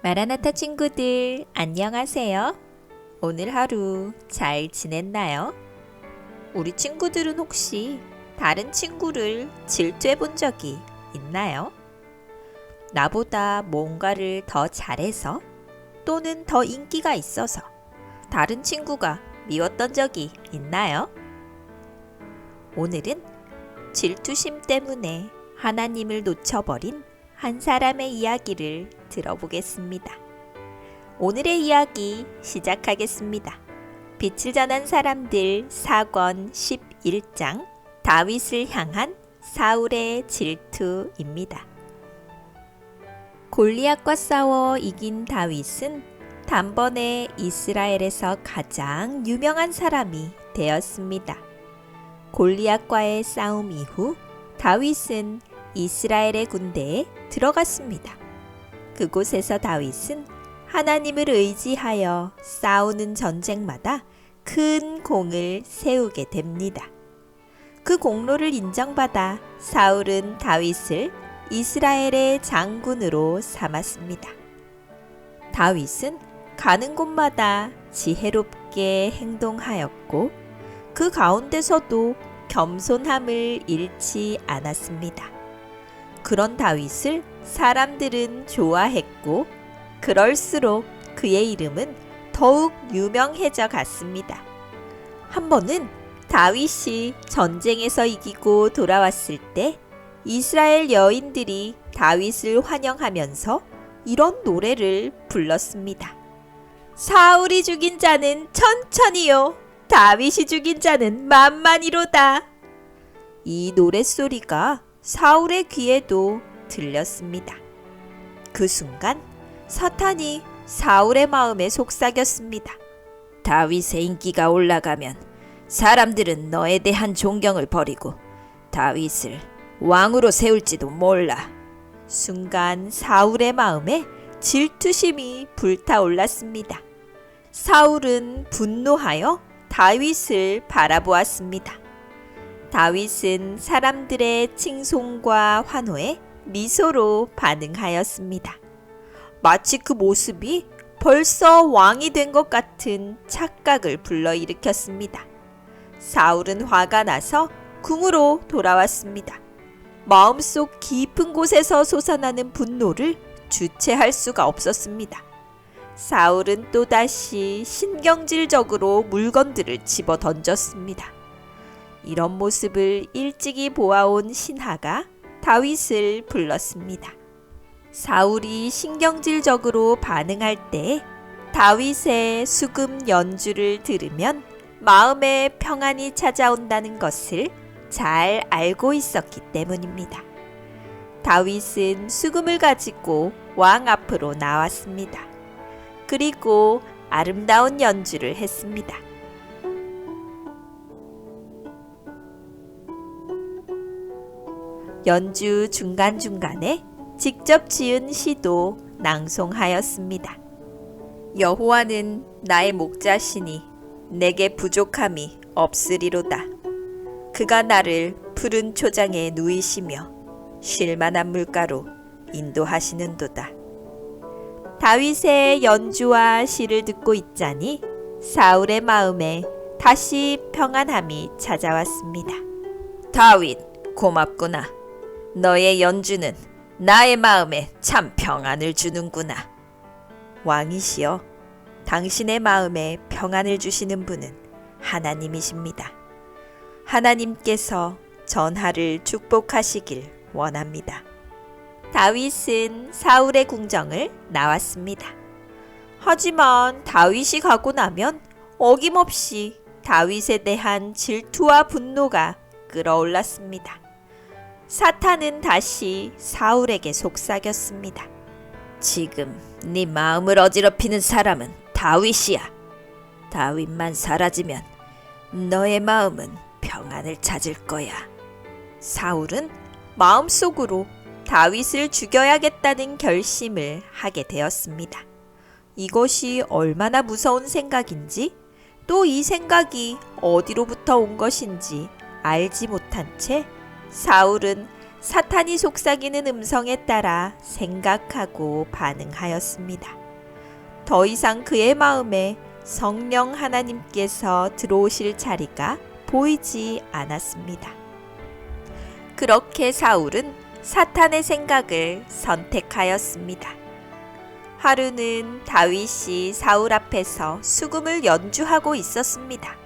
마라나타 친구들, 안녕하세요. 오늘 하루 잘 지냈나요? 우리 친구들은 혹시 다른 친구를 질투해 본 적이 있나요? 나보다 뭔가를 더 잘해서 또는 더 인기가 있어서 다른 친구가 미웠던 적이 있나요? 오늘은 질투심 때문에 하나님을 놓쳐버린 한 사람의 이야기를 들어보겠습니다. 오늘의 이야기 시작하겠습니다. 빛을 전한 사람들 4권 11장 다윗을 향한 사울의 질투입니다. 골리앗과 싸워 이긴 다윗은 단번에 이스라엘에서 가장 유명한 사람이 되었습니다. 골리앗과의 싸움 이후 다윗은 이스라엘의 군대에 들어갔습니다. 그곳에서 다윗은 하나님을 의지하여 싸우는 전쟁마다 큰 공을 세우게 됩니다. 그 공로를 인정받아 사울은 다윗을 이스라엘의 장군으로 삼았습니다. 다윗은 가는 곳마다 지혜롭게 행동하였고 그 가운데서도 겸손함을 잃지 않았습니다. 그런 다윗을 사람들은 좋아했고 그럴수록 그의 이름은 더욱 유명해져 갔습니다. 한 번은 다윗이 전쟁에서 이기고 돌아왔을 때 이스라엘 여인들이 다윗을 환영하면서 이런 노래를 불렀습니다. 사울이 죽인 자는 천천히요. 다윗이 죽인 자는 만만히로다. 이 노랫소리가 사울의 귀에도 들렸습니다. 그 순간 사탄이 사울의 마음에 속삭였습니다. 다윗의 인기가 올라가면 사람들은 너에 대한 존경을 버리고 다윗을 왕으로 세울지도 몰라. 순간 사울의 마음에 질투심이 불타올랐습니다. 사울은 분노하여 다윗을 바라보았습니다. 다윗은 사람들의 칭송과 환호에 미소로 반응하였습니다. 마치 그 모습이 벌써 왕이 된 것 같은 착각을 불러일으켰습니다. 사울은 화가 나서 궁으로 돌아왔습니다. 마음속 깊은 곳에서 솟아나는 분노를 주체할 수가 없었습니다. 사울은 또다시 신경질적으로 물건들을 집어 던졌습니다. 이런 모습을 일찍이 보아온 신하가 다윗을 불렀습니다. 사울이 신경질적으로 반응할 때 다윗의 수금 연주를 들으면 마음에 평안이 찾아온다는 것을 잘 알고 있었기 때문입니다. 다윗은 수금을 가지고 왕 앞으로 나왔습니다. 그리고 아름다운 연주를 했습니다. 연주 중간중간에 직접 지은 시도 낭송하였습니다. 여호와는 나의 목자시니 내게 부족함이 없으리로다. 그가 나를 푸른 초장에 누이시며 쉴만한 물가로 인도하시는도다. 다윗의 연주와 시를 듣고 있자니 사울의 마음에 다시 평안함이 찾아왔습니다. 다윗, 고맙구나. 너의 연주는 나의 마음에 참 평안을 주는구나. 왕이시여, 당신의 마음에 평안을 주시는 분은 하나님이십니다. 하나님께서 전하를 축복하시길 원합니다. 다윗은 사울의 궁정을 나왔습니다. 하지만 다윗이 가고 나면 어김없이 다윗에 대한 질투와 분노가 끌어올랐습니다. 사탄은 다시 사울에게 속삭였습니다. 지금 네 마음을 어지럽히는 사람은 다윗이야. 다윗만 사라지면 너의 마음은 평안을 찾을 거야. 사울은 마음속으로 다윗을 죽여야겠다는 결심을 하게 되었습니다. 이것이 얼마나 무서운 생각인지 또 이 생각이 어디로부터 온 것인지 알지 못한 채 사울은 사탄이 속삭이는 음성에 따라 생각하고 반응하였습니다. 더 이상 그의 마음에 성령 하나님께서 들어오실 자리가 보이지 않았습니다. 그렇게 사울은 사탄의 생각을 선택하였습니다. 하루는 다윗이 사울 앞에서 수금을 연주하고 있었습니다.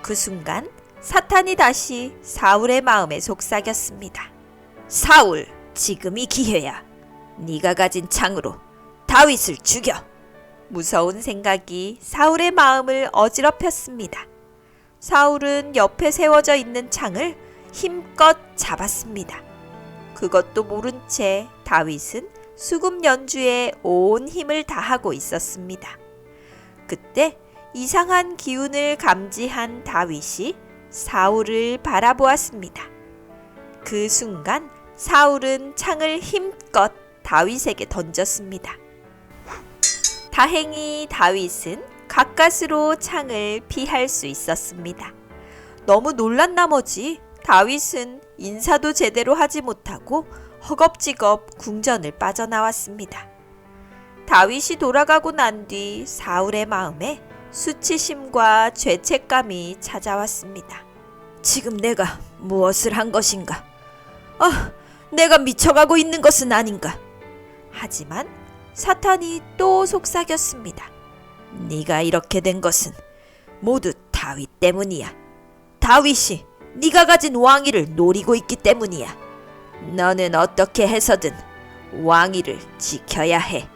그 순간 사탄이 다시 사울의 마음에 속삭였습니다. 사울, 지금이 기회야. 네가 가진 창으로 다윗을 죽여. 무서운 생각이 사울의 마음을 어지럽혔습니다. 사울은 옆에 세워져 있는 창을 힘껏 잡았습니다. 그것도 모른 채 다윗은 수금 연주에 온 힘을 다하고 있었습니다. 그때 이상한 기운을 감지한 다윗이 사울을 바라보았습니다. 그 순간 사울은 창을 힘껏 다윗에게 던졌습니다. 다행히 다윗은 가까스로 창을 피할 수 있었습니다. 너무 놀란 나머지 다윗은 인사도 제대로 하지 못하고 허겁지겁 궁전을 빠져나왔습니다. 다윗이 돌아가고 난 뒤 사울의 마음에 수치심과 죄책감이 찾아왔습니다. 지금 내가 무엇을 한 것인가? 아, 내가 미쳐가고 있는 것은 아닌가? 하지만 사탄이 또 속삭였습니다. 네가 이렇게 된 것은 모두 다윗 때문이야. 다윗이 네가 가진 왕위를 노리고 있기 때문이야. 너는 어떻게 해서든 왕위를 지켜야 해.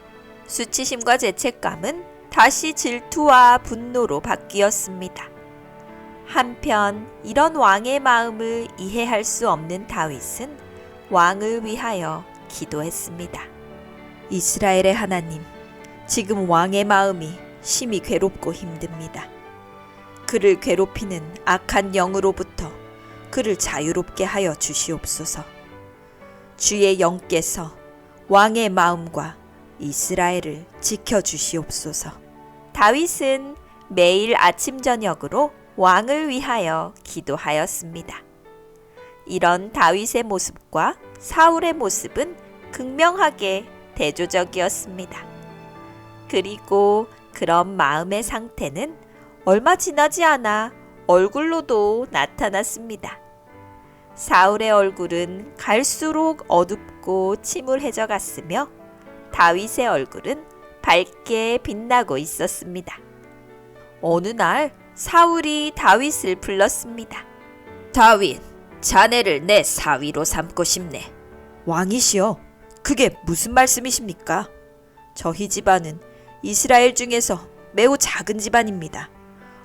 수치심과 죄책감은 다시 질투와 분노로 바뀌었습니다. 한편 이런 왕의 마음을 이해할 수 없는 다윗은 왕을 위하여 기도했습니다. 이스라엘의 하나님, 지금 왕의 마음이 심히 괴롭고 힘듭니다. 그를 괴롭히는 악한 영으로부터 그를 자유롭게 하여 주시옵소서. 주의 영께서 왕의 마음과 이스라엘을 지켜 주시옵소서. 다윗은 매일 아침 저녁으로 왕을 위하여 기도하였습니다. 이런 다윗의 모습과 사울의 모습은 극명하게 대조적이었습니다. 그리고 그런 마음의 상태는 얼마 지나지 않아 얼굴로도 나타났습니다. 사울의 얼굴은 갈수록 어둡고 침울해져 갔으며 다윗의 얼굴은 밝게 빛나고 있었습니다. 어느 날 사울이 다윗을 불렀습니다. 다윗, 자네를 내 사위로 삼고 싶네. 왕이시여, 그게 무슨 말씀이십니까? 저희 집안은 이스라엘 중에서 매우 작은 집안입니다.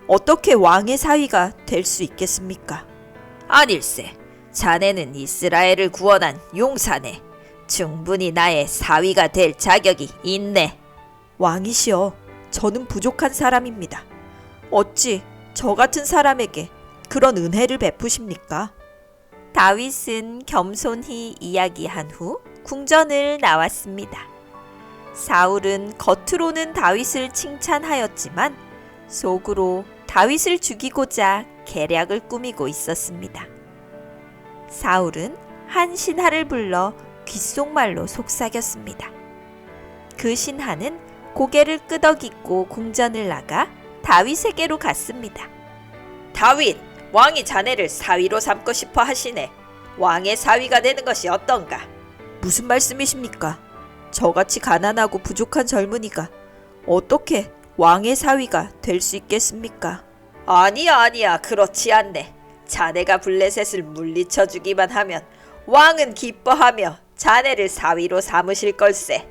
어떻게 왕의 사위가 될 수 있겠습니까? 아닐세. 자네는 이스라엘을 구원한 용사네. 충분히 나의 사위가 될 자격이 있네. 왕이시여, 저는 부족한 사람입니다. 어찌 저 같은 사람에게 그런 은혜를 베푸십니까? 다윗은 겸손히 이야기한 후 궁전을 나왔습니다. 사울은 겉으로는 다윗을 칭찬하였지만 속으로 다윗을 죽이고자 계략을 꾸미고 있었습니다. 사울은 한 신하를 불러 귓속말로 속삭였습니다. 그 신하는 고개를 끄덕이고 궁전을 나가 다윗에게로 갔습니다. 다윗, 왕이 자네를 사위로 삼고 싶어 하시네. 왕의 사위가 되는 것이 어떤가? 무슨 말씀이십니까? 저같이 가난하고 부족한 젊은이가 어떻게 왕의 사위가 될 수 있겠습니까? 아니야, 아니야. 그렇지 않네. 자네가 블레셋을 물리쳐 주기만 하면 왕은 기뻐하며 자네를 사위로 삼으실 걸세.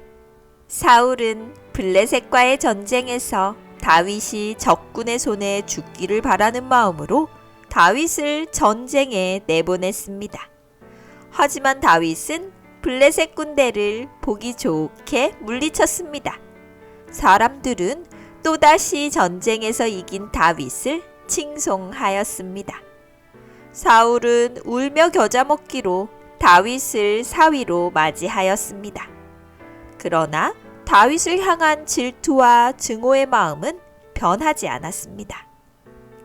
사울은 블레셋과의 전쟁에서 다윗이 적군의 손에 죽기를 바라는 마음으로 다윗을 전쟁에 내보냈습니다. 하지만 다윗은 블레셋 군대를 보기 좋게 물리쳤습니다. 사람들은 또다시 전쟁에서 이긴 다윗을 칭송하였습니다. 사울은 울며 겨자 먹기로 다윗을 사위로 맞이하였습니다. 그러나 다윗을 향한 질투와 증오의 마음은 변하지 않았습니다.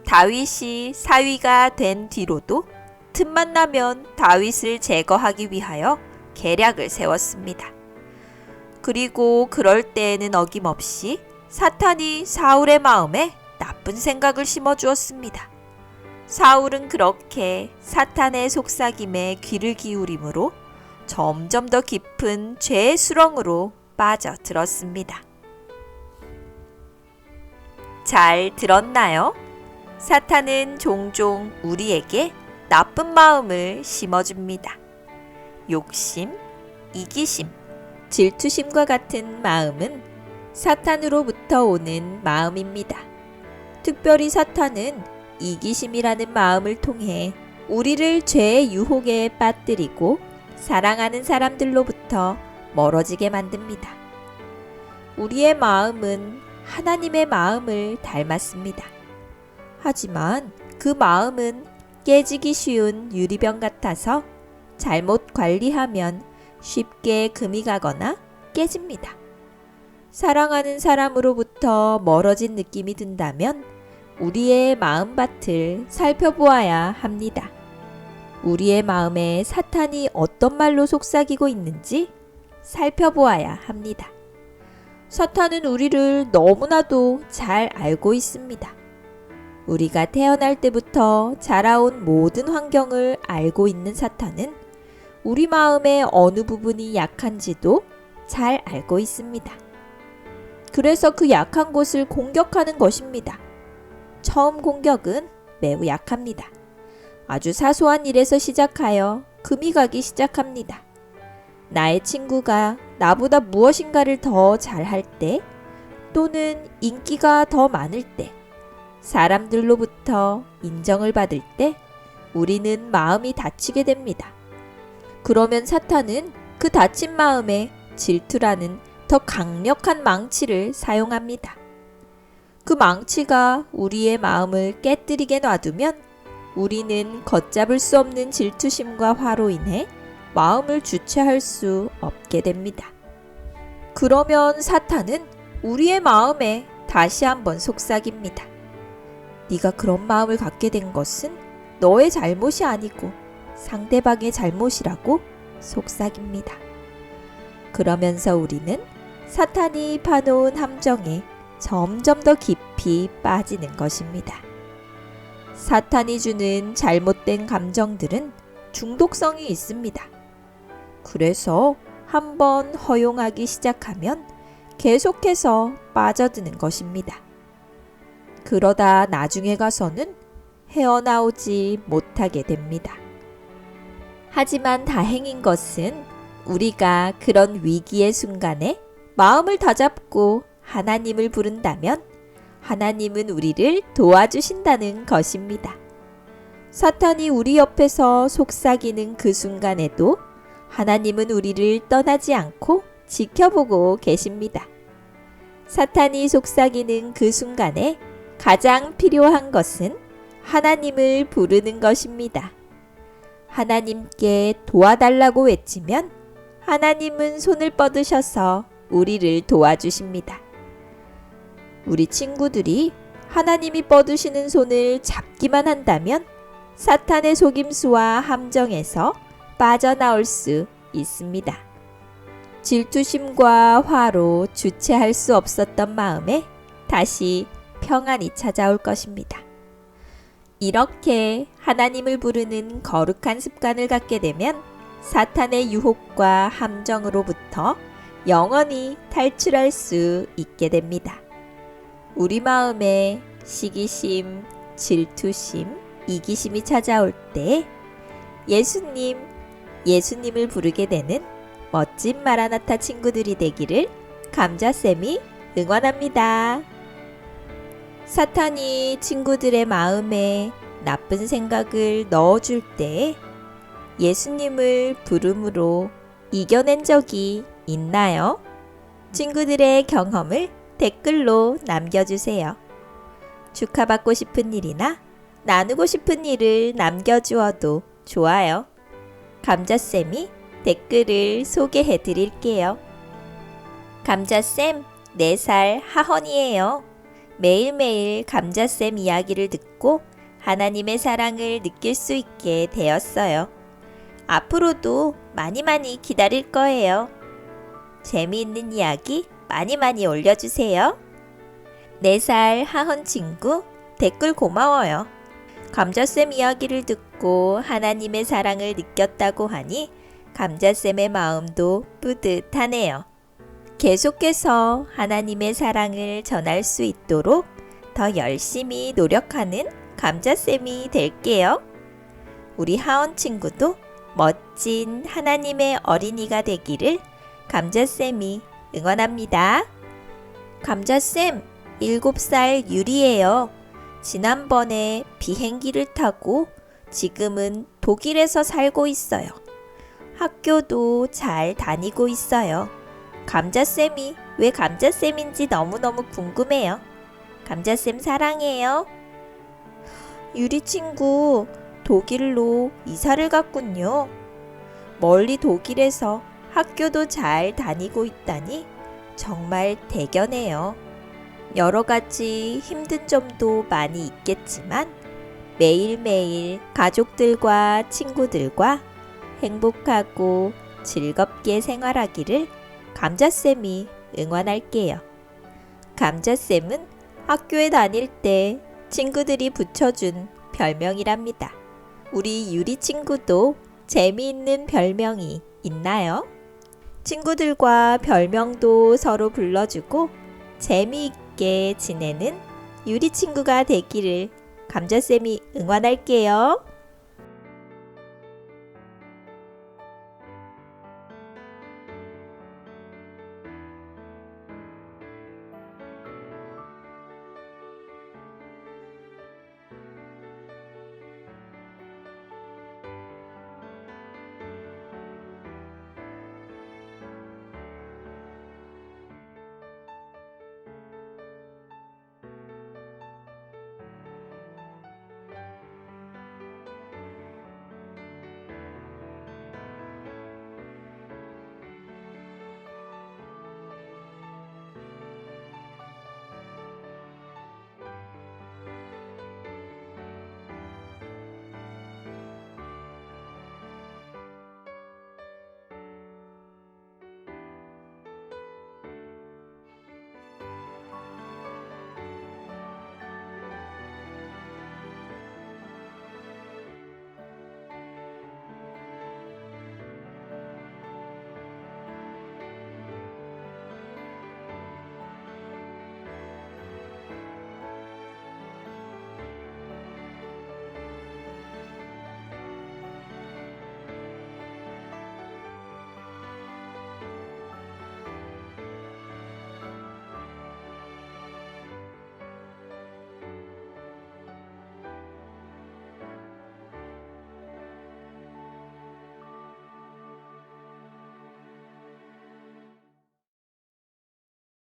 다윗이 사위가 된 뒤로도 틈만 나면 다윗을 제거하기 위하여 계략을 세웠습니다. 그리고 그럴 때에는 어김없이 사탄이 사울의 마음에 나쁜 생각을 심어 주었습니다. 사울은 그렇게 사탄의 속삭임에 귀를 기울이므로 점점 더 깊은 죄의 수렁으로 빠져들었습니다. 잘 들었나요? 사탄은 종종 우리에게 나쁜 마음을 심어줍니다. 욕심, 이기심, 질투심과 같은 마음은 사탄으로부터 오는 마음입니다. 특별히 사탄은 이기심이라는 마음을 통해 우리를 죄의 유혹에 빠뜨리고 사랑하는 사람들로부터 멀어지게 만듭니다. 우리의 마음은 하나님의 마음을 닮았습니다. 하지만 그 마음은 깨지기 쉬운 유리병 같아서 잘못 관리하면 쉽게 금이 가거나 깨집니다. 사랑하는 사람으로부터 멀어진 느낌이 든다면 우리의 마음밭을 살펴보아야 합니다. 우리의 마음에 사탄이 어떤 말로 속삭이고 있는지 살펴보아야 합니다. 사탄은 우리를 너무나도 잘 알고 있습니다. 우리가 태어날 때부터 자라온 모든 환경을 알고 있는 사탄은 우리 마음의 어느 부분이 약한지도 잘 알고 있습니다. 그래서 그 약한 곳을 공격하는 것입니다. 처음 공격은 매우 약합니다. 아주 사소한 일에서 시작하여 금이 가기 시작합니다. 나의 친구가 나보다 무엇인가를 더 잘할 때 또는 인기가 더 많을 때 사람들로부터 인정을 받을 때 우리는 마음이 다치게 됩니다. 그러면 사탄은 그 다친 마음에 질투라는 더 강력한 망치를 사용합니다. 그 망치가 우리의 마음을 깨뜨리게 놔두면 우리는 걷잡을 수 없는 질투심과 화로 인해 마음을 주체할 수 없게 됩니다. 그러면 사탄은 우리의 마음에 다시 한번 속삭입니다. 네가 그런 마음을 갖게 된 것은 너의 잘못이 아니고 상대방의 잘못이라고 속삭입니다. 그러면서 우리는 사탄이 파놓은 함정에 점점 더 깊이 빠지는 것입니다. 사탄이 주는 잘못된 감정들은 중독성이 있습니다. 그래서 한번 허용하기 시작하면 계속해서 빠져드는 것입니다. 그러다 나중에 가서는 헤어나오지 못하게 됩니다. 하지만 다행인 것은 우리가 그런 위기의 순간에 마음을 다잡고 하나님을 부른다면 하나님은 우리를 도와주신다는 것입니다. 사탄이 우리 옆에서 속삭이는 그 순간에도 하나님은 우리를 떠나지 않고 지켜보고 계십니다. 사탄이 속삭이는 그 순간에 가장 필요한 것은 하나님을 부르는 것입니다. 하나님께 도와달라고 외치면 하나님은 손을 뻗으셔서 우리를 도와주십니다. 우리 친구들이 하나님이 뻗으시는 손을 잡기만 한다면 사탄의 속임수와 함정에서 빠져나올 수 있습니다. 질투심과 화로 주체할 수 없었던 마음에 다시 평안이 찾아올 것입니다. 이렇게 하나님을 부르는 거룩한 습관을 갖게 되면 사탄의 유혹과 함정으로부터 영원히 탈출할 수 있게 됩니다. 우리 마음에 시기심, 질투심, 이기심이 찾아올 때 예수님, 예수님을 부르게 되는 멋진 마라나타 친구들이 되기를 감자쌤이 응원합니다. 사탄이 친구들의 마음에 나쁜 생각을 넣어줄 때 예수님을 부름으로 이겨낸 적이 있나요? 친구들의 경험을 댓글로 남겨주세요. 축하받고 싶은 일이나 나누고 싶은 일을 남겨주어도 좋아요. 감자쌤이 댓글을 소개해 드릴게요. 감자쌤, 4살 하헌이에요. 매일매일 감자쌤 이야기를 듣고 하나님의 사랑을 느낄 수 있게 되었어요. 앞으로도 많이 많이 기다릴 거예요. 재미있는 이야기 많이 많이 올려주세요. 4살 하헌 친구 댓글 고마워요. 감자쌤 이야기를 듣고 하나님의 사랑을 느꼈다고 하니 감자쌤의 마음도 뿌듯하네요. 계속해서 하나님의 사랑을 전할 수 있도록 더 열심히 노력하는 감자쌤이 될게요. 우리 하원 친구도 멋진 하나님의 어린이가 되기를 감자쌤이 응원합니다. 감자쌤, 7살 유리예요. 지난번에 비행기를 타고 지금은 독일에서 살고 있어요. 학교도 잘 다니고 있어요. 감자쌤이 왜 감자쌤인지 너무너무 궁금해요. 감자쌤 사랑해요. 유리 친구, 독일로 이사를 갔군요. 멀리 독일에서 학교도 잘 다니고 있다니 정말 대견해요. 여러 가지 힘든 점도 많이 있겠지만 매일매일 가족들과 친구들과 행복하고 즐겁게 생활하기를 감자쌤이 응원할게요. 감자쌤은 학교에 다닐 때 친구들이 붙여준 별명이랍니다. 우리 유리 친구도 재미있는 별명이 있나요? 친구들과 별명도 서로 불러주고 재미있게 지내는 유리 친구가 되기를 감자쌤이 응원할게요.